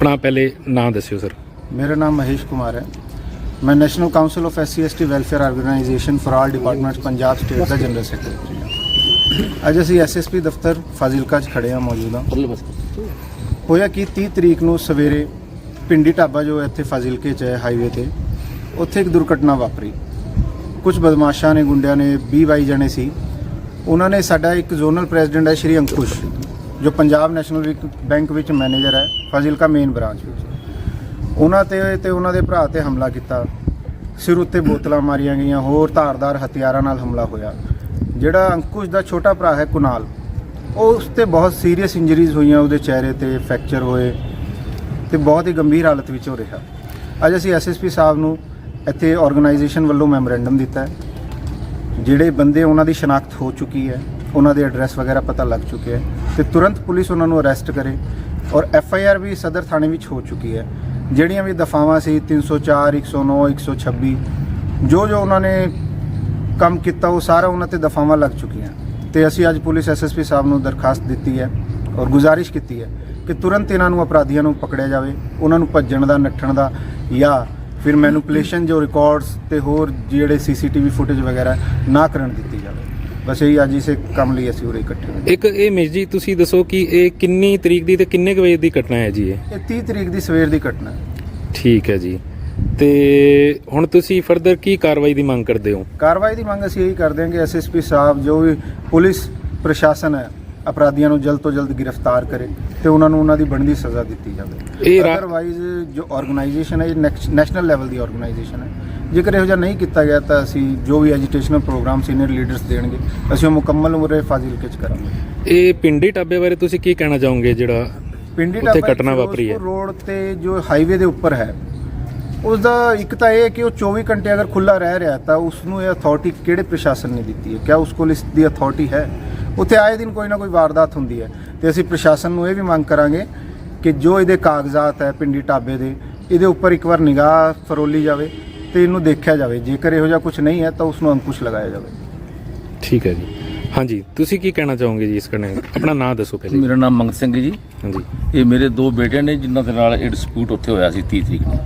ਆਪਣਾ ਪਹਿਲੇ ਨਾਂ ਦੱਸਿਓ ਸਰ। ਮੇਰਾ ਨਾਮ ਮਹੇਸ਼ ਕੁਮਾਰ ਹੈ। ਮੈਂ national council of SC ST welfare organisation for all departments Punjab state the general secretary ਹਾਂ। ਅੱਜ ਅਸੀਂ ਐਸਐਸਪੀ ਦਫ਼ਤਰ ਫਾਜ਼ਿਲਕਾ 'ਚ ਖੜੇ ਹਾਂ ਮੌਜੂਦ ਹਾਂ। ਹੋਇਆ ਕਿ? 30 ਤਰੀਕ ਨੂੰ ਸਵੇਰੇ ਪਿੰਡੀ ਢਾਬਾ ਜੋ ਇੱਥੇ ਫਾਜ਼ਿਲਕੇ 'ਚ ਹੈ ਹਾਈਵੇ ਤੇ, ਉੱਥੇ ਇੱਕ ਦੁਰਘਟਨਾ ਵਾਪਰੀ। ਕੁਝ ਬਦਮਾਸ਼ਾਂ ਨੇ, ਗੁੰਡਿਆਂ ਨੇ 20 22 ਜਣੇ ਸੀ। ਉਹਨਾਂ ਨੇ ਸਾਡਾ ਇੱਕ ਜ਼ੋਨਲ ਪ੍ਰੈਜ਼ੀਡੈਂਟ ਹੈ ਸ਼੍ਰੀ ਅੰਕੁਸ਼। ਜੋ ਪੰਜਾਬ ਨੈਸ਼ਨਲ ਵਿਕ- ਬੈਂਕ ਵਿੱਚ ਮੈਨੇਜਰ ਹੈ, ਫਾਜ਼ਿਲਕਾ ਮੇਨ ਬ੍ਰਾਂਚ ਵਿੱਚ। ਉਹਨਾਂ ਤੇ ਤੇ ਉਹਨਾਂ ਦੇ ਭਰਾ ਤੇ ਹਮਲਾ ਕੀਤਾ। ਸਿਰ ਉੱਤੇ ਬੋਤਲਾਂ ਮਾਰੀਆਂ ਗਈਆਂ, ਹੋਰ ਧਾਰਦਾਰ ਹਥਿਆਰਾਂ ਨਾਲ ਹਮਲਾ ਹੋਇਆ। ਜਿਹੜਾ ਅੰਕੁਸ਼ ਦਾ ਛੋਟਾ ਭਰਾ ਹੈ, ਕੁਨਾਲ, ਉਹ ਉਸ ਤੇ ਬਹੁਤ ਸੀਰੀਅਸ ਇੰਜਰੀਜ਼ ਹੋਈਆਂ, ਉਹਦੇ ਚਿਹਰੇ ਤੇ ਫ੍ਰੈਕਚਰ ਹੋਏ ਤੇ ਬਹੁਤ ਹੀ ਗੰਭੀਰ ਹਾਲਤ ਵਿੱਚ ਹੋ ਰਿਹਾ। ਅੱਜ ਅਸੀਂ ਐਸਐਸਪੀ ਸਾਹਿਬ ਨੂੰ ਇੱਥੇ ਆਰਗੇਨਾਈਜੇਸ਼ਨ ਵੱਲੋਂ ਮੈਮੋਰੈਂਡਮ ਦਿੱਤਾ ਹੈ, ਜਿਹੜੇ ਬੰਦੇ ਉਹਨਾਂ ਦੀ ਸ਼ਨਾਖਤ ਹੋ ਚੁੱਕੀ ਹੈ ਉਹਨਾਂ ਦੇ ਐਡਰੈਸ ਵਗੈਰਾ ਪਤਾ ਲੱਗ ਚੁੱਕੇ ਹੈ ਤੇ ਤੁਰੰਤ ਪੁਲਿਸ ਉਹਨਾਂ ਨੂੰ ਅਰੈਸਟ ਕਰੇ ਔਰ ਐਫ ਆਈ ਆਰ ਵੀ ਸਦਰ ਥਾਣੇ ਵਿੱਚ ਹੋ ਚੁੱਕੀ ਹੈ। ਜਿਹੜੀਆਂ ਵੀ ਦਫਾਵਾਂ ਸੀ 304 109 126 ਜੋ ਜੋ ਉਹਨਾਂ ਨੇ ਕੰਮ ਕੀਤਾ ਉਹ ਸਾਰਾ ਉਹਨਾਂ ਤੇ ਦਫਾਵਾਂ ਲੱਗ ਚੁੱਕੀਆਂ। ਤੇ ਅਸੀਂ ਅੱਜ ਪੁਲਿਸ ਐਸਐਸਪੀ ਸਾਹਿਬ ਨੂੰ ਦਰਖਾਸਤ ਦਿੱਤੀ ਹੈ ਔਰ ਗੁਜ਼ਾਰਿਸ਼ ਕੀਤੀ ਹੈ ਕਿ ਤੁਰੰਤ ਇਹਨਾਂ ਨੂੰ ਅਪਰਾਧੀਆਂ ਨੂੰ ਪਕੜਿਆ ਜਾਵੇ ਉਹਨਾਂ ਨੂੰ ਭੱਜਣ ਦਾ ਨੱਠਣ ਦਾ ਜਾਂ ਫਿਰ ਮੈਨੂਪੂਲੇਸ਼ਨ ਜੋ ਰਿਕਾਰਡਸ ਤੇ ਹੋਰ ਜਿਹੜੇ ਸੀਸੀਟੀਵੀ ਫੁਟੇਜ ਵਗੈਰਾ ਨਾ ਕਰਨ ਦਿੱਤੀ ਜਾਵੇ। ਬਸ ਇਹੀ ਅੱਜ ਇਸੇ ਕੰਮ ਲਈ ਅਸੀਂ ਉਰੇ ਇਕੱਠੇ ਹੋਏ। ਇੱਕ ਇਹ ਮੇਜ ਜੀ ਤੁਸੀਂ ਦੱਸੋ ਕਿ ਇਹ ਕਿੰਨੀ ਤਰੀਕ ਦੀ ਤੇ ਕਿੰਨੇ ਕੁ ਵਜੇ ਦੀ ਘਟਨਾ ਹੈ ਜੀ ਇਹ? ਇਹ 30 ਤਰੀਕ ਦੀ ਸਵੇਰ ਦੀ ਘਟਨਾ ਹੈ। ਠੀਕ ਹੈ ਜੀ। ਤੇ ਹੁਣ ਤੁਸੀਂ ਫਰਦਰ ਕੀ ਕਾਰਵਾਈ ਦੀ ਮੰਗ ਕਰਦੇ ਹੋ? ਕਾਰਵਾਈ ਦੀ ਮੰਗ ਅਸੀਂ ਇਹੀ ਕਰਦੇ ਹਾਂ ਕਿ ਐਸਐਸਪੀ ਸਾਹਿਬ ਜੋ ਵੀ ਪੁਲਿਸ ਪ੍ਰਸ਼ਾਸਨ ਹੈ ਅਪਰਾਧੀਆਂ ਨੂੰ ਜਲਦ ਤੋਂ ਜਲਦ ਗ੍ਰਿਫਤਾਰ ਕਰੇ ਤੇ ਉਹਨਾਂ ਨੂੰ ਉਹਨਾਂ ਦੀ ਬਣਦੀ ਸਜ਼ਾ ਦਿੱਤੀ ਜਾਵੇ। ਅਦਰਵਾਈਜ਼ ਜੋ ਆਰਗੇਨਾਈਜੇਸ਼ਨ ਹੈ ਇਹ ਨੈਸ਼ਨਲ ਲੈਵਲ ਦੀ ਆਰਗੇਨਾਈਜੇਸ਼ਨ ਹੈ। ਜੇਕਰ ਇਹੋ ਜਿਹਾ ਨਹੀਂ ਕੀਤਾ ਗਿਆ ਤਾਂ ਅਸੀਂ ਜੋ ਵੀ ਐਜੀਟੇਸ਼ਨਲ ਪ੍ਰੋਗਰਾਮ ਸੀਨੀਅਰ ਲੀਡਰਸ ਦੇਣਗੇ ਅਸੀਂ ਉਹ ਮੁਕੰਮਲ ਉਮਰੇ ਫਾਜ਼ਿਲਕੇ ਚ ਕਰਾਂਗੇ। ਇਹ ਪਿੰਡੀ ਟਾਬੇ ਬਾਰੇ ਤੁਸੀਂ ਕੀ ਕਹਿਣਾ ਚਾਹੋਗੇ ਜਿਹੜਾ ਪਿੰਡੀ ਉੱਥੇ ਢਾਬਾ ਘਟਨਾ ਵਾਪਰੀ ਹੈ। ਰੋਡ ਤੇ ਜੋ ਹਾਈਵੇ ਦੇ ਉੱਪਰ ਹੈ ਉਸ ਦਾ ਇੱਕ ਤਾਂ ਇਹ ਹੈ ਕਿ ਉਹ 24 ਘੰਟੇ ਅਗਰ ਖੁੱਲਾ ਰਹਿ ਰਿਹਾ ਤਾਂ ਉਸ ਨੂੰ ਇਹ ਅਥਾਰਟੀ ਕਿਹੜੇ ਪ੍ਰਸ਼ਾਸਨ ਨੇ ਦਿੱਤੀ ਹੈ? ਕਿਆ ਉਸ ਕੋਲ ਇਸ ਦੀ ਅਥਾਰਟੀ ਹੈ? ਉੱਥੇ ਆਏ ਦਿਨ ਕੋਈ ਨਾ ਕੋਈ ਵਾਰਦਾਤ ਹੁੰਦੀ ਹੈ ਤੇ ਅਸੀਂ ਪ੍ਰਸ਼ਾਸਨ ਨੂੰ ਇਹ ਵੀ ਮੰਗ ਕਰਾਂਗੇ ਕਿ ਜੋ ਇਹਦੇ ਕਾਗਜ਼ਾਤ ਹੈ ਪਿੰਡੀ ਢਾਬੇ ਦੇ ਇਹਦੇ ਉੱਪਰ ਇੱਕ ਵਾਰ ਨਿਗਾਹ ਫਰੋਲੀ ਜਾਵੇ ਤੇ ਇਹਨੂੰ ਦੇਖਿਆ ਜਾਵੇ। ਜੇਕਰ ਇਹੋ ਜਿਹਾ ਕੁਝ ਨਹੀਂ ਹੈ ਤਾਂ ਉਸ ਨੂੰ ਅੰਕੁਸ਼ ਲਗਾਇਆ ਜਾਵੇ। ਠੀਕ ਹੈ ਜੀ। ਹਾਂਜੀ ਤੁਸੀਂ ਕੀ ਕਹਿਣਾ ਚਾਹੋਗੇ ਜੀ ਇਸ ਕਨੇ ਆਪਣਾ ਨਾਮ ਦੱਸੋ ਪਹਿਲੇ। ਮੇਰਾ ਨਾਮ ਮੰਗਤ ਸਿੰਘ ਹੈ ਜੀ। ਹਾਂਜੀ। ਇਹ ਮੇਰੇ ਦੋ ਬੇਟੇ ਨੇ ਜਿਨ੍ਹਾਂ ਦੇ ਨਾਲ ਇਹ ਡਿਸਪਿਊਟ ਉੱਥੇ ਹੋਇਆ ਸੀ 30 ਤਰੀਕ ਨੂੰ।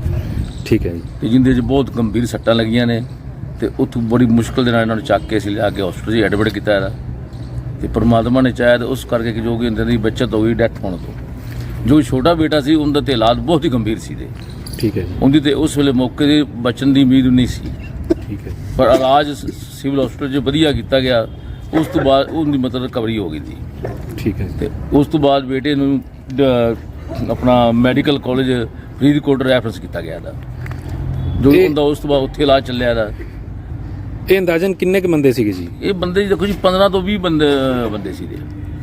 ਠੀਕ ਹੈ ਜੀ। ਤੇ ਜਿੰਦੇ 'ਚ ਬਹੁਤ ਗੰਭੀਰ ਸੱਟਾਂ ਲੱਗੀਆਂ ਨੇ ਤੇ ਉੱਥੋਂ ਬੜੀ ਮੁਸ਼ਕਲ ਦੇ ਨਾਲ ਇਹਨਾਂ ਨੂੰ ਚੱਕ ਕੇ ਅਸੀਂ ਲਿਆ ਕੇ ਹਸਪਤਾਲ 'ਚ ਐਡਮਿਟ ਕੀਤਾ ਇਹਦਾ। ਤੇ ਪਰਮਾਤਮਾ ਨੇ ਚਾਹਿਆ ਤੇ ਉਸ ਕਰਕੇ ਕਿ ਜੋ ਕਿ ਇਹਨਾਂ ਦੀ ਬਚਤ ਹੋ ਗਈ ਡੈਥ ਹੋਣ ਤੋਂ। ਜੋ ਛੋਟਾ ਬੇਟਾ ਸੀ ਉਹਦਾ ਤੇ ਹਾਲਾਤ ਬਹੁਤ ਹੀ ਗੰਭੀਰ ਸੀ ਦੇ। ਠੀਕ ਹੈ ਜੀ। ਉਹਦੀ ਤੇ ਉਸ ਵੇਲੇ ਮੌਕੇ ਦੇ ਬਚਣ ਦੀ ਉਮੀਦ ਨਹੀਂ ਸੀ। ਠੀਕ ਹੈ ਪਰ ਇਲਾਜ ਸਿਵਲ ਹਸਪਤਾਲ 'ਚ ਵਧੀਆ ਕੀਤਾ ਗਿਆ। ਉਸ ਤੋਂ ਬਾਅਦ ਉਹਦੀ ਮਤਲਬ ਰਿਕਵਰੀ ਹੋ ਗਈ ਸੀ। ਠੀਕ ਹੈ ਤੇ ਉਸ ਤੋਂ ਬਾਅਦ ਬੇਟੇ ਨੂੰ ਆਪਣਾ ਮੈਡੀਕਲ ਕਾਲਜ ਫਰੀਦਕੋਟ ਰੈਫਰੈਂਸ ਕੀਤਾ ਗਿਆ ਦਾ ਜੋ ਹੁੰਦਾ ਉਸ ਤੋਂ ਬਾਅਦ ਉੱਥੇ ਇਲਾਜ ਚੱਲਿਆ ਦਾ ਇਹ ਅੰਦਾਜ਼ਨ ਕਿੰਨੇ ਕੁ ਬੰਦੇ ਸੀਗੇ ਜੀ? ਇਹ ਬੰਦੇ ਜੀ ਦੇਖੋ ਜੀ 15 ਤੋਂ 20 ਬੰਦੇ ਬੰਦੇ ਸੀ ਦੇ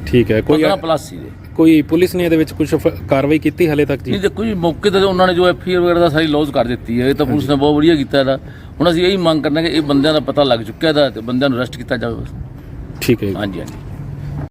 ਠੀਕ ਹੈ ਕੋਈ 15 ਪਲੱਸ ਸੀ ਦੇ ਕੋਈ ਪੁਲਿਸ ਨੇ ਇਹਦੇ ਵਿੱਚ ਕੁਝ ਕਾਰਵਾਈ ਕੀਤੀ ਹਲੇ ਤੱਕ ਨਹੀਂ ਜੀ ਦੇਖੋ ਜੀ ਮੌਕੇ ਤੇ ਉਹਨਾਂ ਨੇ ਜੋ ਐਫਆਈਆਰ ਵਗੈਰਾ ਦਾ ਸਾਰੀ ਲੌਜ ਕਰ ਦਿੱਤੀ ਹੈ ਇਹ ਤਾਂ ਪੁਲਿਸ ਨੇ ਬਹੁਤ ਵਧੀਆ ਕੀਤਾ ਇਹਦਾ। ਹੁਣ ਅਸੀਂ ਇਹੀ ਮੰਗ ਕਰਨਾ ਕਿ ਇਹ ਬੰਦਿਆਂ ਦਾ ਪਤਾ ਲੱਗ ਚੁੱਕਿਆ ਦਾ ਤੇ ਬੰਦਿਆਂ ਨੂੰ ਅਰੈਸਟ ਕੀਤਾ ਜਾਵੇ ਠੀਕ ਹੈ ਜੀ। ਹਾਂਜੀ ਹਾਂਜੀ।